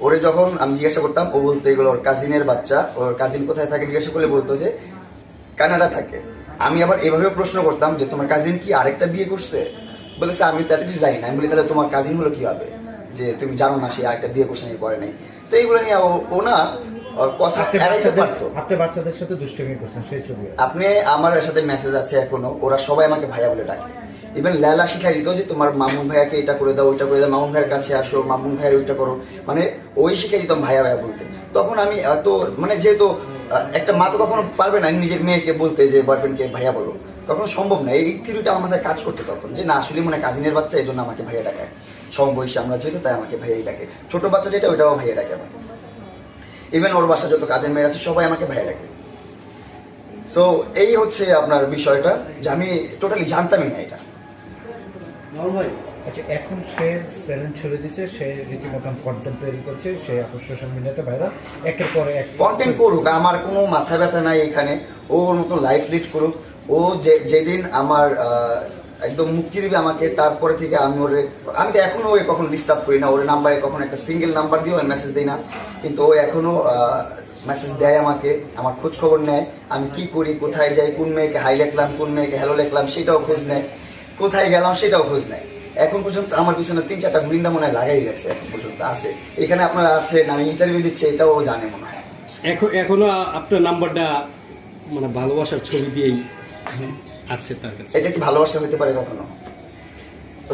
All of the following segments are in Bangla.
ওরে যখন আমি জিজ্ঞাসা করতাম ও বলতো এগুলো ওর কাজিনের বাচ্চা। ওর কাজিন কোথায় থাকে? জিজ্ঞাসা করলে বলতো যে কানাডা থাকে। আমি আবার এভাবেও প্রশ্ন করতাম যে তোমার কাজিন কি আরেকটা বিয়ে করছে? বলেছে আমি তো এত কিছু জানি না। আমি বলি তাহলে তোমার কাজিন হলো কি হবে যে তুমি জানো না সে আরেকটা বিয়ে করছে করে নাই। তো এইগুলো নিয়ে ও- না কথা এড়াইতে পারতো। আপনি বাচ্চাদের সাথে দুষ্টামি করছেন সেই ছবি। আপনি আমার সাথে মেসেজ আছে এখনও ওরা সবাই আমাকে ভাইয়া বলে ডাকে। ইভেন লেলা শিখাই দিত যে তোমার মামুন ভাইয়াকে এটা করে দাও, ওইটা করে দাও, মামুন ভাইয়ের কাছে আসো, মামুন ভাইয়ের ওইটা করো। মানে ওই শিখাই দিতাম ভাইয়া ভাইয়া বলতে। তখন আমি এত মানে যেহেতু একটা মা তো কখনো পারবে না নিজের মেয়েকে বলতে যে বয়ফ্রেন্ডকে ভাইয়া বলো। কখনো সম্ভব না। এই থিওরিটা আমার কাজ করতে তখন, যে না আসলে মনে কাজিনের বাচ্চা, এই জন্য আমাকে ভাইয়া ডাকায় সমবয়সী আমরা যেহেতু, তাই আমাকে ভাইয়াই ডাকে। ছোট বাচ্চা যেটা, ওইটাও ভাইয়া ডাকে আমাকে। ইভেন ওর বাসা যত কাজের মেয়ে আছে, সবাই আমাকে ভাইয়া ডাকে। সো এই হচ্ছে আপনার বিষয়টা, যে আমি টোটালি জানতামই না এটা। আচ্ছা এখন সে চ্যালেঞ্জ ছেড়ে দিচ্ছে সে রীতিমতন কন্টেন্ট তৈরি করছে সে এখন সোশ্যাল মিডিয়াতে ভাইরাল একের পরে এক কন্টেন্ট করুক আমার কোনো মাথা ব্যথা নাই এখানে। ও ওর মতো লাইফ লিড করুক। ও যে যেদিন আমার একদম মুক্তি দিবে আমাকে তারপরে থেকে আমি ওরে আমি তো এখনও ওই কখনো ডিস্টার্ব করি না। ওর নাম্বারে কখনো একটা সিঙ্গেল নাম্বার দিয়েও মেসেজ দিই না। কিন্তু ও এখনও মেসেজ দেয় আমাকে আমার খোঁজ খবর নেয়। আমি কি করি কোথায় যাই কোন মেয়েকে হাই লেখলাম কোন মেয়েকে হ্যালো লেখলাম সেটাও খোঁজ নেয়। কোথায় গেলাম সেটাও খোঁজ নেয় এখন পর্যন্ত আমার পিছনে তিন চারটা বৃন্দা মনে হয় লাগাই গেছে এখন পর্যন্ত আছে। এখানে আপনারা আছেন আমি ইন্টারভিউ দিচ্ছি এটাও জানে মনে হয়। এখন এখনও আপনার নাম্বারটা মানে ভালোবাসার ছবি দিয়েই আছে তার কাছে। এটা কি ভালোবাসা হতে পারে কখনো?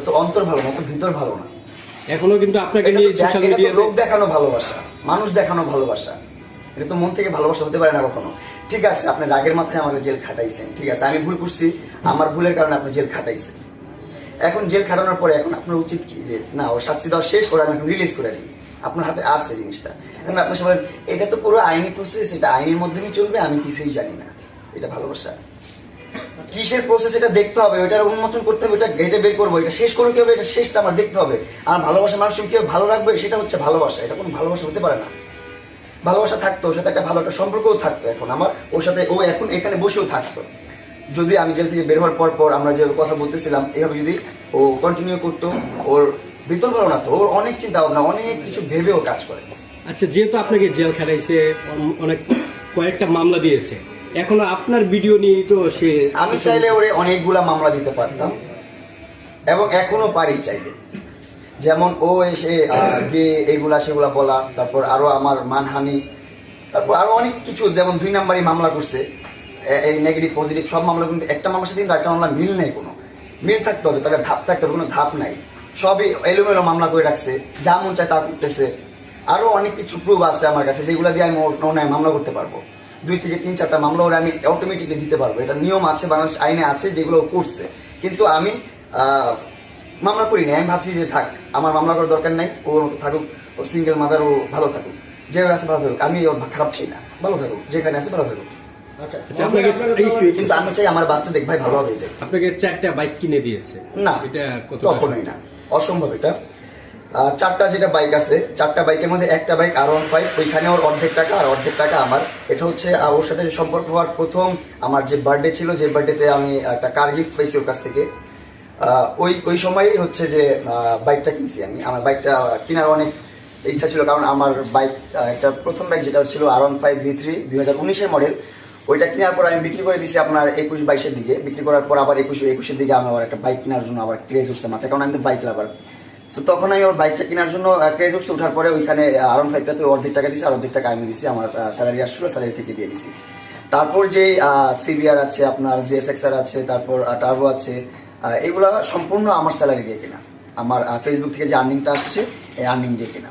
তো অন্তর ভালো না তো ভিতর ভালো না। এখনও কিন্তু আপনাকে নিয়ে সোশ্যাল মিডিয়াতে লোক দেখানো ভালোবাসা মানুষ দেখানো ভালোবাসা। এটা তো মন থেকে ভালোবাসা হতে পারে না কখনো। ঠিক আছে, আপনি রাগের মাথায় আমাকে জেল খাটাইছেন। ঠিক আছে, আমি ভুল করছি, আমার ভুলের কারণে আপনি জেল খাটাইছেন। এখন জেল খাটানোর পরে এখন আপনার উচিত কি? যে না ও শাস্তি দেওয়া শেষ করে আমি এখন রিলিজ করে দিই। আপনার হাতে আসছে জিনিসটা। এখন আপনি সবাই, এটা তো পুরো আইনি প্রসেস এটা আইনের মাধ্যমেই চলবে, আমি কিছুই জানি না। এটা ভালোবাসা। কিসের প্রসেস এটা দেখতে হবে, ওইটার উন্মোচন করতে হবে এটা গেটে বের করব, এটা শেষ করে কি হবে, এটা শেষটা আমার দেখতে হবে। আমার ভালোবাসা মানুষকে কীভাবে ভালো রাখবে, সেটা হচ্ছে ভালোবাসা। এটা কোনো ভালোবাসা হতে পারে না। ভালোবাসা থাকতো ওর সাথে একটা ভালো একটা সম্পর্কও থাকতো এখন আমার। ওর সাথে ও এখন এখানে বসেও থাকতো। যদি আমি জেল থেকে বের হওয়ার পর পর আমরা যে কথা বলতেছিলাম এভাবে যদি ও কন্টিনিউ করতো ওর ভিতর ভালো না তো ওর অনেক চিন্তা ভাবনা অনেক কিছু ভেবেও কাজ করে। আচ্ছা যেহেতু আপনাকে জেল খাটাইছে অন- অনেক কয়েকটা মামলা দিয়েছে এখনও আপনার ভিডিও নিয়ে তো সে আমি চাইলে ওরে অনেকগুলা মামলা দিতে পারতাম। এবং এখনও পারি চাইলে। যেমন ও এসে গিয়ে এইগুলা সেগুলা বলা, তারপর আরও আমার মানহানি, তারপর আরও অনেক কিছু, যেমন দুই নাম্বারই মামলা করছে। এই নেগেটিভ পজিটিভ সব মামলা কিন্তু একটা মামলার সাথে কিন্তু একটা মামলা মিল নেই কোনো। মিল থাকতে হবে তাকে ধাপ থাকতে হবে, কোনো ধাপ নাই। সবই এলোমেলো মামলা করে রাখছে, যা মন চায় তা করতেছে। আরও অনেক কিছু প্রুফ আছে আমার কাছে, যেগুলো দিয়ে আমি ওর মামলা করতে পারব। দুই থেকে তিন চারটা মামলা ওরা আমি অটোমেটিকলি দিতে পারব। এটা নিয়ম আছে, বাংলাদেশ আইনে আছে, যেগুলো করছে। কিন্তু আমি মামলা করিনি আমি ভাবছি যে থাক আমার মামলা করার দরকার নাই ওর মতো থাকুক ও সিঙ্গেল মাদার ও ভালো থাকুক। যেভাবে আছে ভালো থাকুক আমি ওর খারাপ চাই না ভালো থাকুক যেখানে আছে ভালো থাকুক। আচ্ছা আচ্ছা কিন্তু আমি চাই আমার বাচ্চা দেখ ভাই ভালো হবে এটাই আপনাকে চারটা বাইক কিনে দিয়েছে। না এটা কত কখনোই না অসম্ভব এটা। চারটা যেটা বাইক আছে চারটা বাইকের মধ্যে একটা বাইক আর ওয়ান ফাইভ ওইখানে ওর অর্ধেক টাকা আর অর্ধেক টাকা আমার। এটা হচ্ছে ওর সাথে সম্পর্ক হওয়ার প্রথম আমার যে বার্থডে ছিল যে বার্থডেতে আমি একটা কার গিফট পেয়েছি ওর কাছ থেকে। ওই ওই সময়ই হচ্ছে যে বাইকটা কিনছি আমি। আমার বাইকটা কেনার অনেক ইচ্ছা ছিল, কারণ আমার বাইক একটা প্রথম বাইক যেটা ছিল আর ওয়ান ফাইভ ভি থ্রি দুই হাজার উনিশের মডেল ওইটা কেনার পর আমি বিক্রি করে দিয়েছি আপনার একুশ বাইশের দিকে। বিক্রি করার পর আবার একুশ, একুশের দিকে আমি আবার একটা বাইক কেনার জন্য আবার ক্রেজ উঠছে মাথায়, কারণ আমি তো বাইক লাভার সো তখন আমি ওর বাইকটা কেনার জন্য ক্রেজ উঠছে, ওঠার পরে ওইখানে আর ওয়ান ফাইভটাতে অর্ধেক টাকা দিয়েছি, আর অর্ধেক টাকা আমি দিয়েছি, আমার স্যালারি আসছিল স্যালারি থেকে দিয়ে দিয়েছি। তারপর যে সিভিআর আছে, আপনার জিএসএক্সআর আছে, তারপর টার্বো আছে এগুলা সম্পূর্ণ আমার স্যালারি দিয়ে কিনা। আমার ফেসবুক থেকে যে আর্নিংটা আসছে, এই আর্নিং দিয়ে কেনা।